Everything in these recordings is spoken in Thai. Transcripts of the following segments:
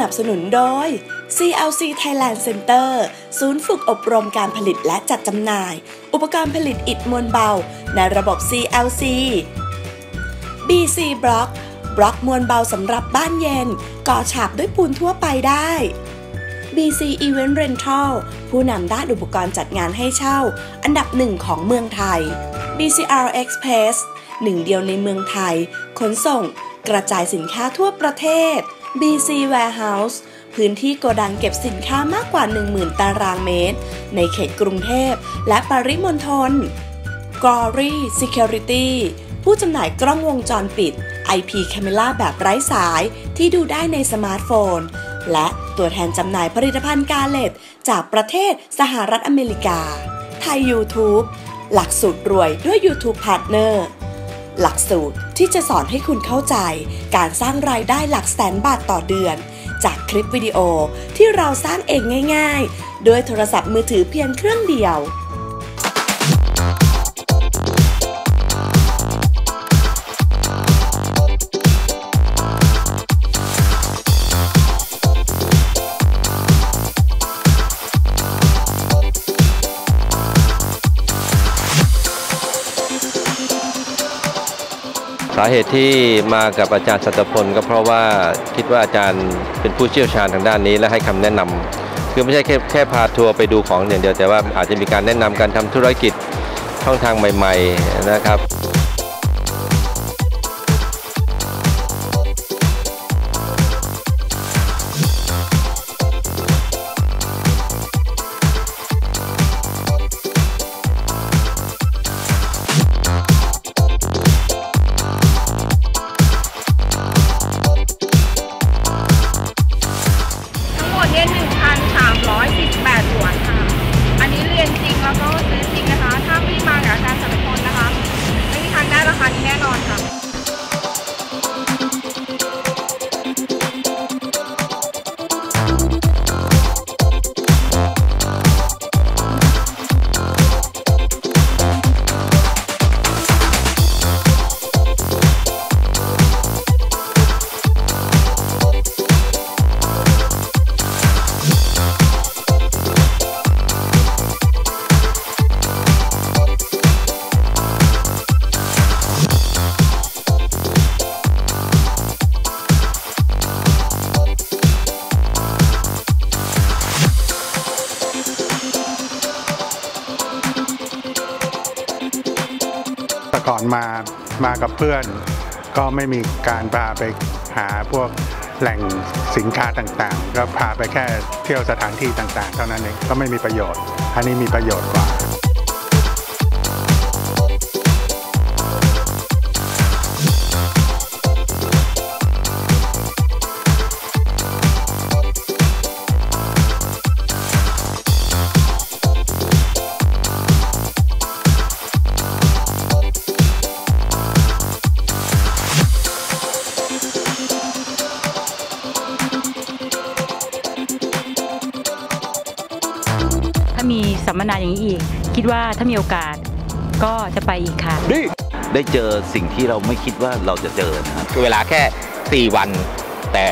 นับสนุนโดย CLC Thailand Center ศูนย์ฝึกอบรมการผลิตและจัดจำหน่าย อุปกรณ์ผลิตอิฐมวลเบา ในระบบ CLC BC Block บล็อกมวลเบาสำหรับบ้านเย็น ก่อฉาบด้วยปูนทั่วไปได้ BC Event Rental ผู้นำด้านอุปกรณ์จัดงานให้เช่า อันดับหนึ่งของเมืองไทย BCR Express หนึ่งเดียวในเมืองไทย ขนส่ง กระจายสินค้าทั่วประเทศ BC Warehouse พื้นที่โกดังเก็บสินค้ามากกว่า 10,000 ตารางเมตร ในเขตกรุงเทพและปริมณฑล Glory Security ผู้จำหน่ายกล้องวงจรปิด IP Camera แบบไร้สายที่ดูได้ในสมาร์ทโฟน และตัวแทนจำหน่ายผลิตภัณฑ์กาเลตจากประเทศสหรัฐอเมริกา ไทย YouTube หลักสูตรรวยด้วย YouTube Partner หลักสูตรที่จะสอนให้คุณเข้าใจ การสร้างรายได้หลักแสนบาทต่อเดือน จากคลิปวิดีโอที่เราสร้างเองง่าย ๆ ด้วยโทรศัพท์มือถือเพียงเครื่องเดียวาเหตุที่มากับอาจารย์สัตพลก็เพราะว่าคิดว่าอาจารย์เป็นผู้เชี่ยวชาญทางด้านนี้และให้คำแนะนำคือไม่ใช่แค่แค่พาทัวร์ไปดูของอย่างเดียวแต่ว่าอาจจะมีการแนะนำการทำธุรกิจช่องทางใหม่ ๆนะครับ ก่อนมามากับเพื่อน ก็ไม่มีการพาไปหาพวกแหล่งสินค้าต่างๆ ก็พาไปแค่เที่ยวสถานที่ต่างๆ เท่านั้นเองก็ไม่มีประโยชน์ อันนี้มีประโยชน์กว่า ถ้ามีสัมมนาอย่างนี้อีก คิดว่าถ้ามีโอกาสก็จะไปอีกค่ะ ได้เจอสิ่งที่เราไม่คิดว่าเราจะเจอนะครับ คือเวลาแค่ 4 วันแต่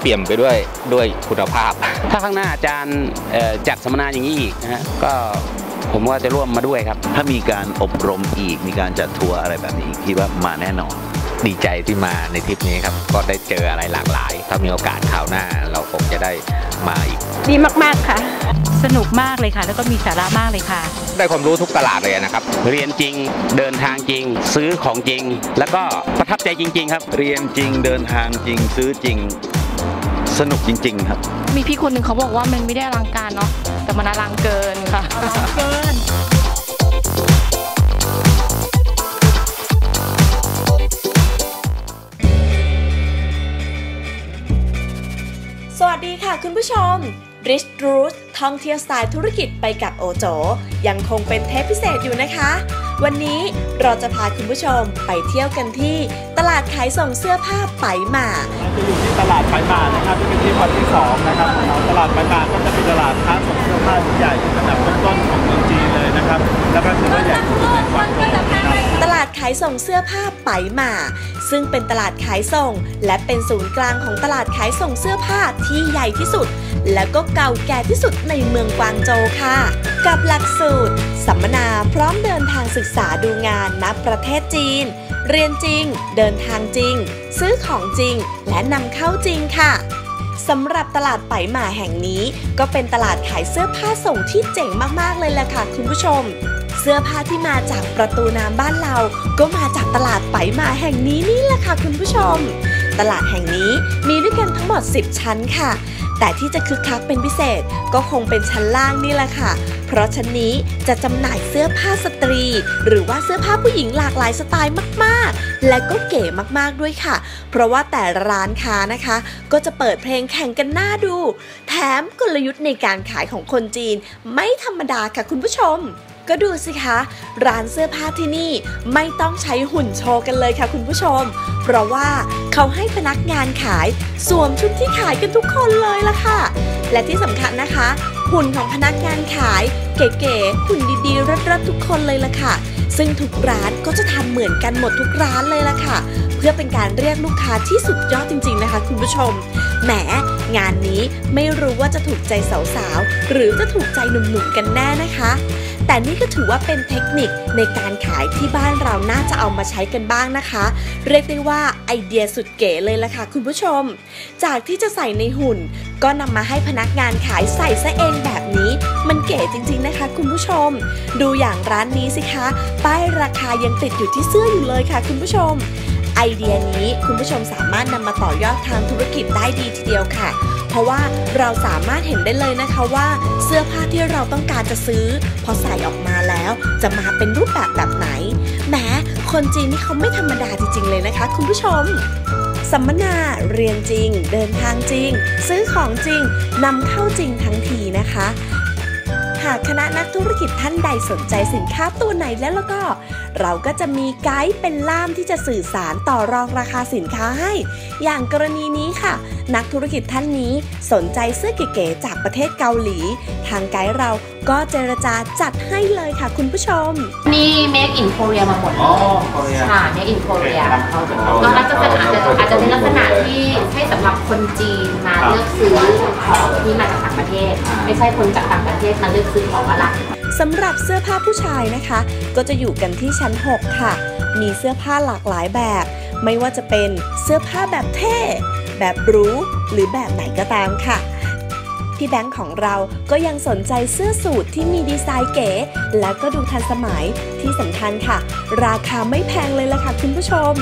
เปลี่ยนไปด้วยด้วยคุณภาพ ถ้าข้างหน้าอาจารย์เอ่อจัดสัมมนาอย่างนี้อีกนะฮะก็ผมว่าจะร่วมมาด้วยครับ ถ้ามีการอบรมอีกมีการจัดทัวร์อะไรแบบนี้คิดว่ามาแน่นอน ดีใจที่มาในทริปนี้ครับ ก็ได้เจออะไรหลากหลาย ถ้ามีโอกาสคราวหน้าเราคงจะได้มาอีก ดีมาก ๆ ค่ะ สนุกมากเลยค่ะ แล้วก็มีสาระมากเลยค่ะ ได้ความรู้ทุกตลาดเลยนะครับ เรียนจริงเดินทางจริง ซื้อของจริง แล้วก็ประทับใจจริง ๆ ครับ เรียนจริงเดินทางจริง ซื้อจริง สนุกจริง ๆ ครับ มีพี่คนหนึ่งเขาบอกว่ามันไม่ได้อลังการเนาะแต่มันอลังเกินค่ะอลังเกิน ค่ะคุณผู้ชม Rich r o o t ท่องเที่ยวสไตล์ธุรกิจไปกับโอโจ ยังคงเป็นเทปพิเศษอยู่นะคะ วันนี้เราจะพาคุณผู้ชมไปเที่ยวกันที่ ตลาดขายส่งเสื้อผ้าไปหมาจะอยู่ที่ตลาดไฟบานะครับที่เป็นที่วันที่สองนะครับของตลาดไฟบาก็จะเป็นตลาดค้าส่งเสื้อผ้าที่ใหญ่อันดับต้นๆของเมืองจีนเลยนะครับ แล้วก็ถือว่าใหญ่ที่สุดในฝั่งโลกนะครับตลาด ขายส่งเสื้อผ้าไปมา ซึ่งเป็นตลาดขายส่ง และเป็นศูนย์กลางของตลาดขายส่งเสื้อผ้าที่ใหญ่ที่สุด และก็เก่าแก่ที่สุดในเมืองกวางโจวค่ะ กับหลักสูตร สัมมนาพร้อมเดินทางศึกษาดูงานณประเทศจีน เรียนจริง เดินทางจริง ซื้อของจริง และนำเข้าจริงค่ะสำหรับตลาดไปหมาแห่งนี้ ก็เป็นตลาดขายเสื้อผ้าส่งที่เจ๋งมากๆเลยแหละค่ะคุณผู้ชม เสื้อผ้าที่มาจากประตูน้ำบ้านเรา ก็มาจากตลาดไปมาแห่งนี้นี่แหละค่ะคุณผู้ชม ตลาดแห่งนี้มีด้วยกันทั้งหมด 10 ชั้นค่ะ แต่ที่จะคึกคักเป็นพิเศษก็คงเป็นชั้นล่างนี่แหละค่ะ เพราะชั้นนี้จะจำหน่ายเสื้อผ้าสตรี หรือว่าเสื้อผ้าผู้หญิงหลากหลายสไตล์มากๆ และก็เก๋มากๆด้วยค่ะ เพราะว่าแต่ร้านค้านะคะ ก็จะเปิดเพลงแข่งกันหน้าดู แถมกลยุทธ์ในการขายของคนจีน ไม่ธรรมดาค่ะคุณผู้ชม ก็ดูสิคะ ร้านเสื้อผ้าที่นี่ไม่ต้องใช้หุ่นโชว์กันเลยค่ะคุณผู้ชม เพราะว่าเขาให้พนักงานขายสวมชุดที่ขายกันทุกคนเลยล่ะค่ะ และที่สำคัญนะคะ หุ่นของพนักงานขาย เก๋ๆหุ่นดีๆรัดๆทุกคนเลยล่ะค่ะ ซึ่งทุกร้านก็จะทำเหมือนกันหมดทุกร้านเลยล่ะค่ะ เพื่อเป็นการเรียกลูกค้าที่สุดยอดจริง ๆนะคะ คุณผู้ชมแหมงานนี้ไม่รู้ว่าจะถูกใจสาวๆหรือจะถูกใจหนุ่มๆกันแน่นะคะ แต่นี่ก็ถือว่าเป็นเทคนิคในการขายที่บ้านเราน่าจะเอามาใช้กันบ้างนะคะ เรียกได้ว่าไอเดียสุดเก๋เลยล่ะค่ะคุณผู้ชม จากที่จะใส่ในหุ่น ก็นำมาให้พนักงานขายใส่ซะเองแบบนี้ มันเก๋จริงๆนะคะ คุณผู้ชม ดูอย่างร้านนี้สิคะป้ายราคายังติดอยู่ที่เสื้ออยู่เลยค่ะ คุณผู้ชม ไอเดียนี้คุณผู้ชมสามารถนำมาต่อยอดทางธุรกิจได้ดีทีเดียวค่ะ เพราะว่าเราสามารถเห็นได้เลยนะคะว่า เสื้อผ้าที่เราต้องการจะซื้อ พอใส่ออกมาแล้วจะมาเป็นรูปแบบแบบไหนแหมคนจีนนี่เขาไม่ธรรมดาจริง ๆ เลยนะคะ คุณผู้ชมสัมมนาเรียนจริง เดินทางจริง ซื้อของจริงนำเข้าจริงทั้งทีนะคะ หากคณะนักธุรกิจท่านใดสนใจสินค้าตัวไหนแล้วแล้วก็ เราก็จะมีไกด์เป็นล่ามที่จะสื่อสารต่อรองราคาสินค้าให้ อย่างกรณีนี้ค่ะ นักธุรกิจท่านนี้สนใจเสื้อเก๋ๆจากประเทศเกาหลี ทางไกด์เรา ก็เจรจาจัดให้เลยค่ะคุณผู้ชม นี่ make in Korea มาหมดเลอ๋อย Korea ค่ะ make in Korea เข้าจากเกาหก็ลีลักษณะอาจจะอาจจะเป็นลักษณะที่ให้สำหรับคนจีนมาเลือกซื้อของที่มาจากต่างประเทศ ไม่ใช่คนจากต่างประเทศมาเลือกซื้อของอะไร สำหรับเสื้อผ้าผู้ชายนะคะ ก็จะอยู่กันที่ชั้น 6 ค่ะ มีเสื้อผ้าหลากหลายแบบ ไม่ว่าจะเป็นเสื้อผ้าแบบเท่ แบบหรู้ หรือแบบไหนก็ตามค่ะ พี่แบงค์ของเราก็ยังสนใจเสื้อสูทที่มีดีไซน์เก๋ แล้วก็ดูทันสมัยที่สำคัญค่ะ ราคาไม่แพงเลยล่ะค่ะคุณผู้ชม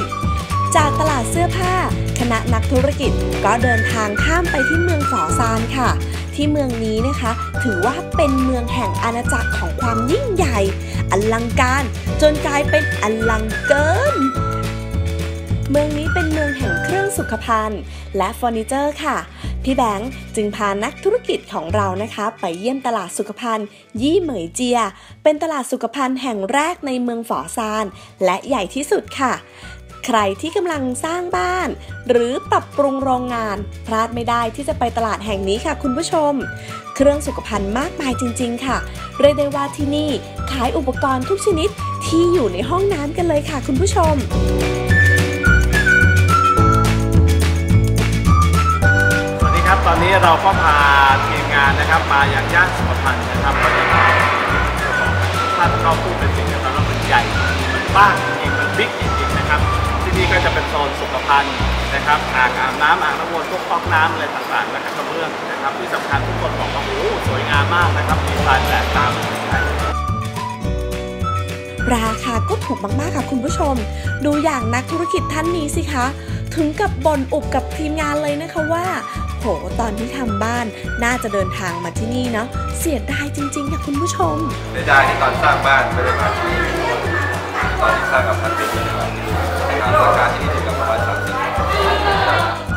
จากตลาดเสื้อผ้า คณะนักธุรกิจก็เดินทางข้ามไปที่เมืองฝอซานค่ะ ที่เมืองนี้นะคะ ถือว่าเป็นเมืองแห่งอาณาจักรของความยิ่งใหญ่ อลังการ จนกลายเป็นอลังเกินเมืองนี้เป็นเมืองแห่งเครื่องสุขภัณฑ์และเฟอร์นิเจอร์ค่ะ พี่แบงค์จึงพานักธุรกิจของเรานะคะ ไปเยี่ยมตลาดสุขภัณฑ์ ยี่เหมยเจีย เป็นตลาดสุขภัณฑ์แห่งแรกในเมืองฝอซาน และใหญ่ที่สุดค่ะ ใครที่กำลังสร้างบ้าน หรือปรับปรุงโรงงาน พลาดไม่ได้ที่จะไปตลาดแห่งนี้ค่ะ คุณผู้ชม เครื่องสุขภัณฑ์มากมายจริง ๆ ค่ะ เรียกได้ว่าที่นี่ขายอุปกรณ์ทุกชนิดที่อยู่ในห้องน้ำกันเลยค่ะ คุณผู้ชม ตอนนี้เราก็พาทีมงานนะครับมาอย่างย่านสุขภัณฑ์นะครับก็จะมาท่านก็พูดเป็นสิ่งเดียวกันว่ามันใหญ่มันบ้างจริงมันบิ๊กจริงๆนะครับ ที่นี่ก็จะเป็นโซนสุขภัณฑ์นะครับอ่างอาบน้ำอ่างน้ำวนพวกก๊อกน้ำอะไรต่างๆและกระเบื้องนะครับ ที่สำคัญทุกคนบอกว่าโอ้สวยงามมากนะครับดีไซน์แปลกตาไม่เหมือนใครราคาก็ถูกมากๆค่ะคุณผู้ชม ดูอย่างนักธุรกิจท่านนี้สิคะ ถึงกับบ่นอุบกับทีมงานเลยนะคะว่า โหตอนที่ทำบ้านน่าจะเดินทางมาที่นี่เนาะเสียดายจริงๆค่ะคุณผู้ชมเสียดายที่ตอนสร้างบ้านไม่ได้มาที่นี่ตอนที่สร้างกับพันธุ์ไม่ได้มาที่นี่นะครับรารที่นี่ถึงกับประมาณสามสิบ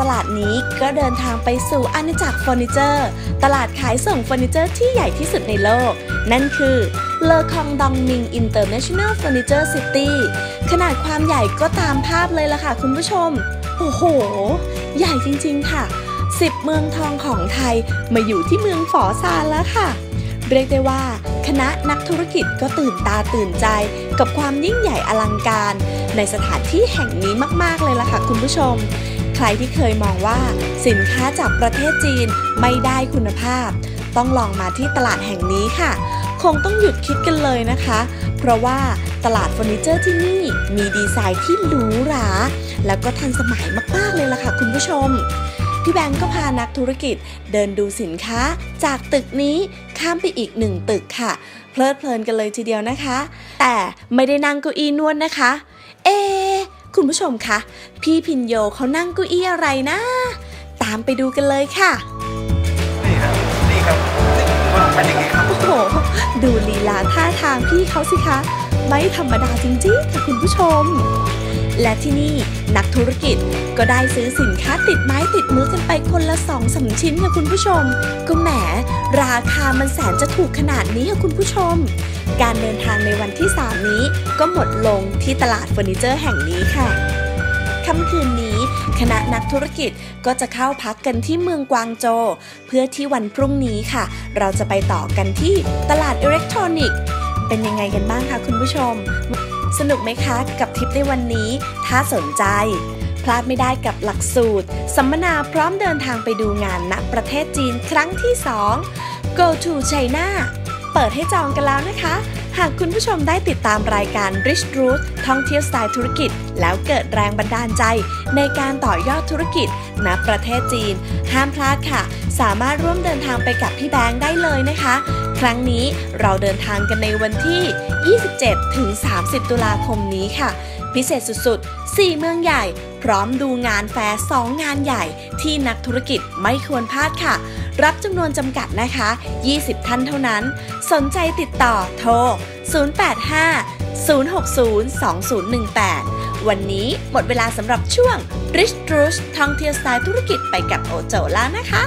ตลาดนี้ก็เดินทางไปสู่อาณาจักรเฟอร์นิเจอร์ ตลาดขายส่งเฟอร์นิเจอร์ที่ใหญ่ที่สุดในโลก นั่นคือเลอคองดองมิงอินเตอร์เนชั่นแนลเฟอร์นิเจอร์ซิตี้ขนาดความใหญ่ก็ตามภาพเลยล่ะค่ะคุณผู้ชม โอ้โห ใหญ่จริงๆค่ะ 10 เมืองทองของไทยมาอยู่ที่เมืองฝอซานแล้วค่ะเรียกได้ว่า คณะนักธุรกิจก็ตื่นตาตื่นใจ กับความยิ่งใหญ่อลังการ ในสถานที่แห่งนี้มาก ๆ เลยล่ะค่ะคุณผู้ชม ใครที่เคยมองว่าสินค้าจากประเทศจีนไม่ได้คุณภาพ ต้องลองมาที่ตลาดแห่งนี้ค่ะ คงต้องหยุดคิดกันเลยนะคะ เพราะว่าตลาดเฟอร์นิเจอร์ที่นี่มีดีไซน์ที่หรูหรา แล้วก็ทันสมัยมากๆเลยล่ะค่ะคุณผู้ชมพี่แบงก์ก็พานักธุรกิจเดินดูสินค้าจากตึกนี้ข้ามไปอีกหนึ่งตึกค่ะ เพลิดเพลินกันเลยทีเดียวนะคะ แต่ไม่ได้นั่งเก้าอี้นวดนะคะ เอะ คุณผู้ชมคะ พี่พินโยเขานั่งเก้าอี้อะไรนะ ตามไปดูกันเลยค่ะ นี่ครับ นี่ครับมันเป็นอย่างนี้ครับโอ้โห ดูลีลาท่าทางพี่เขาสิคะ ไม่ธรรมดาจริงๆค่ะคุณผู้ชม และที่นี่นักธุรกิจก็ได้ซื้อสินค้าติดไม้ติดมือกันไปคนละสองสามชิ้นค่ะคุณผู้ชม ก็แหม ราคามันแสนจะถูกขนาดนี้ค่ะคุณผู้ชม การเดินทางในวันที่ 3 นี้ก็หมดลงที่ตลาดเฟอร์นิเจอร์แห่งนี้ค่ะค่ำคืนนี้คณะนักธุรกิจก็จะเข้าพักกันที่เมืองกวางโจ เพื่อที่วันพรุ่งนี้ค่ะ เราจะไปต่อกันที่ตลาดอิเล็กทรอนิกส์เป็นยังไงกันบ้างคะคุณผู้ชม สนุกไหมคะกับทริปในวันนี้ ถ้าสนใจ พลาดไม่ได้กับหลักสูตร สัมมนาพร้อมเดินทางไปดูงานณประเทศจีนครั้งที่ 2 Go to China เปิดให้จองกันแล้วนะคะ หากคุณผู้ชมได้ติดตามรายการ Rich Root ท่องเที่ยวสไตล์ธุรกิจ แล้วเกิดแรงบันดาลใจ ในการต่อยอดธุรกิจณประเทศจีน ห้ามพลาดค่ะ สามารถร่วมเดินทางไปกับพี่แบงค์ได้เลยนะคะ ครั้งนี้เราเดินทางกันในวันที่ 27-30 ตุลาคมนี้ค่ะ พิเศษสุดๆ 4 เมืองใหญ่ พร้อมดูงานแฟร์2งานใหญ่ที่นักธุรกิจไม่ควรพลาดค่ะ รับจำนวนจำกัดนะคะ 20 ท่านเท่านั้น สนใจติดต่อโทร 085 060 2018 วันนี้หมดเวลาสำหรับช่วง Rich Rush ท่องเที่ยวสไตล์ธุรกิจไปกับโอโจแล้วนะคะ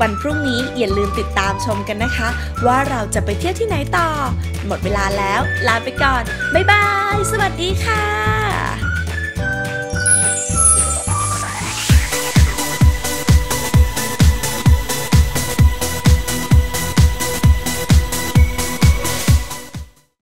วันพรุ่งนี้อย่าลืมติดตามชมกันนะคะ ว่าเราจะไปเที่ยวที่ไหนต่อ หมดเวลาแล้ว ลาไปก่อน บ๊ายบาย สวัสดีค่ะ